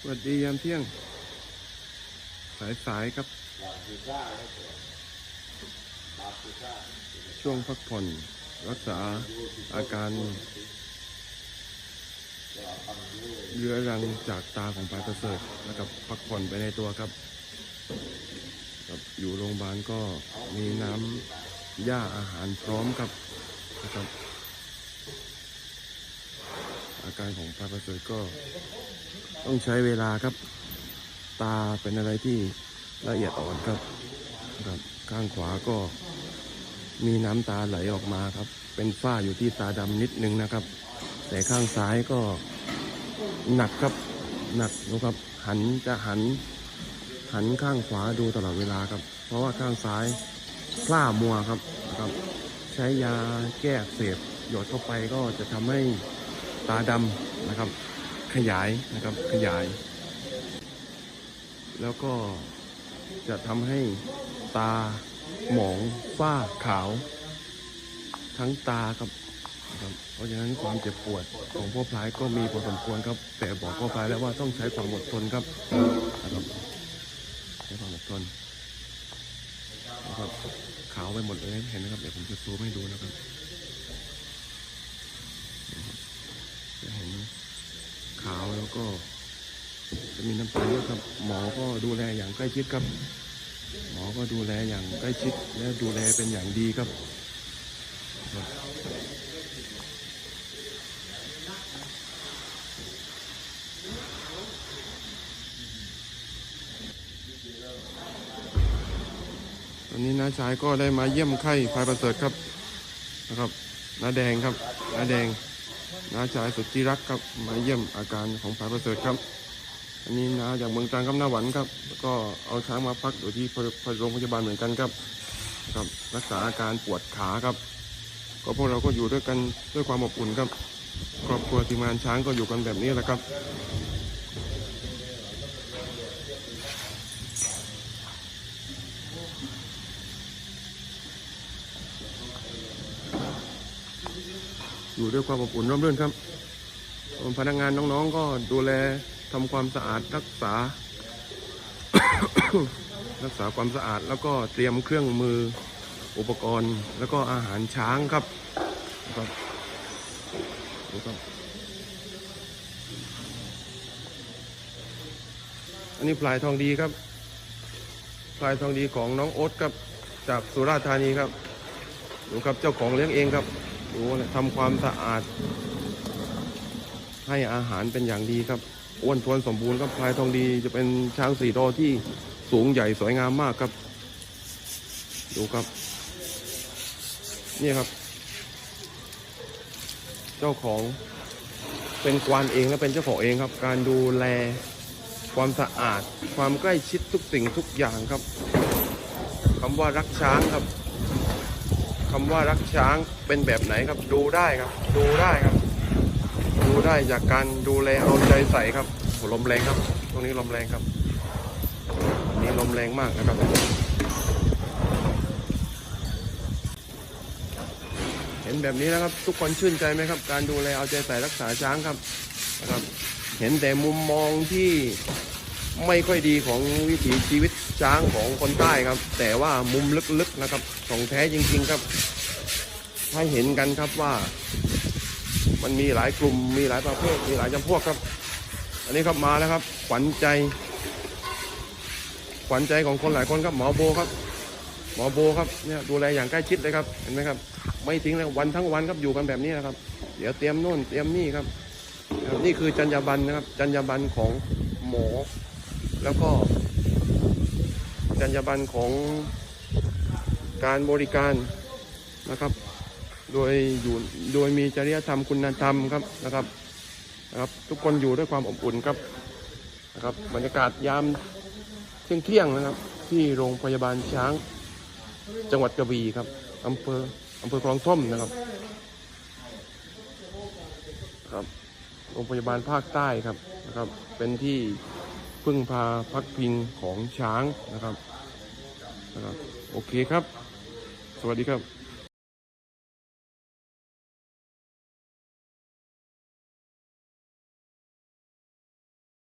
สวัสดียามเที่ยง สายสายๆครับ ช่วงพักผ่อน รักษาอาการเรื้อรังจากตาของปลายประเสริฐนะครับพักผ่อนไปในตัวครับครับ อยู่โรงพยาบาลก็มีน้ำยาอาหารพร้อมครับนะครับ การของปลาประเสริฐก็ต้องใช้เวลาครับ ตาเป็นอะไรที่ละเอียดอ่อนครับครับ ข้างขวาก็มีน้ำตาไหลออกมาครับ เป็นฝ้าอยู่ที่ตาดำนิดนึงนะครับ แต่ข้างซ้ายก็หนักครับหนักนะครับ หันจะหัน หันข้างขวาดูตลอดเวลาครับ เพราะว่าข้างซ้ายพล่ามัวครับนะครับ ใช้ยาแก้เสบหยดเข้าไปก็จะทำให้ ตาดำนะครับ ขยายนะครับขยาย แล้วก็จะทำให้ตาหมองฝ้าขาว ทั้งตาครับครับเพราะฉะนั้นความเจ็บปวดของพ่อพลายก็มีพอสมควรครับ แต่บอกพ่อพลายแล้วว่าต้องใช้ความอดทนครับนะครับใช้ความอดทนนะครับขาวไปหมดเลยเห็นไหมครับเดี๋ยวผมจะซูมให้ดูนะครับจะเห็นขาวแล้ว ก็จะมีน้ำตาเยอะครับ หมอก็ดูแลอย่างใกล้ชิดครับ หมอก็ดูแลอย่างใกล้ชิด และดูแลเป็นอย่างดีครับครับตอนนี้น้าชายก็ได้มาเยี่ยมไข้พายประเสริฐครับนะครับน้าแดงครับน้าแดง น้าชายสุดที่รักครับมาเยี่ยมอาการของพายประเสริฐครับ อันนี้นะจากเมืองตรังครับหน้าหวันครับ ก็เอาช้างมาพักอยู่ที่โรงพยาบาลเหมือนกันครับครับรักษาอาการปวดขาครับ ก็พวกเราก็อยู่ด้วยกันด้วยความอบอุ่นครับ ครอบครัวทีมงานช้างก็อยู่กันแบบนี้แหละครับ อยู่ด้วยความอบอุ่นร่มรื่นครับ พนักงานน้องๆ ก็ดูแลทำความสะอาดรักษา รักษาความสะอาดแล้วก็เตรียมเครื่องมืออุปกรณ์ แล้วก็อาหารช้างครับครับครับอันนี้พลายทองดีครับพลายทองดีของน้องโอ๊ตครับจากสุราษฎร์ธานีครับดูครับเจ้าของเลี้ยงเองครับ ดูนะทำความสะอาด ให้อาหารเป็นอย่างดีครับอ้วนท้วนสมบูรณ์ครับพลายทองดีจะเป็นช้างสีโตที่สูงใหญ่สวยงามมากครับ ดูครับ นี่ครับ เจ้าของเป็นกวานเองและเป็นเจ้าของเองครับ การดูแลความสะอาด ความใกล้ชิดทุกสิ่งทุกอย่างครับคำว่ารักช้างครับ คำว่ารักช้างเป็นแบบไหนครับ ดูได้ครับ ดูได้ครับ ดูได้จากการดูแลเอาใจใส่ครับโหลมแรงครับ ตรงนี้ลมแรงครับอันนี้ลมแรงมากนะครับเห็นแบบนี้นะครับ ทุกคนชื่นใจไหมครับ การดูแลเอาใจใส่รักษาช้างครับนะครับ เห็นแต่มุมมองที่ ไม่ค่อยดีของวิถีชีวิตช้างของคนใต้ครับ แต่ว่ามุมลึกๆนะครับของแท้จริง ๆครับ ให้เห็นกันครับว่า มันมีหลายกลุ่มมีหลายประเภทมีหลายจำพวกครับ อันนี้ครับมาแล้วครับขวัญใจ ขวัญใจของคนหลายคนครับหมอโบครับ หมอโบครับเนี่ยดูแลอย่างใกล้ชิดเลยครับเห็นไหมครับ ไม่ทิ้งเลยวันทั้งวันครับอยู่กันแบบนี้นะครับ เดี๋ยวเตรียมโน่นเตรียมนี่ครับ นี่คือจรรยาบรรณนะครับจรรยาบรรณของหมอ แล้วก็จรรยาบรรณของการบริการนะครับ โดยอยู่โดยมีจริยธรรมคุณธรรมครับนะครับนะครับ ทุกคนอยู่ด้วยความอบอุ่นครับนะครับบรรยากาศยามเที่ยงเที่ยงๆนะครับ ที่โรงพยาบาลช้างจังหวัดกระบี่ครับอำเภออำเภอคลองท่อมนะครับครับโรงพยาบาลภาคใต้ครับนะครับ เป็นที่ พึ่งพาพักพิงของช้างนะครับนะครับ โอเคครับ สวัสดีครับ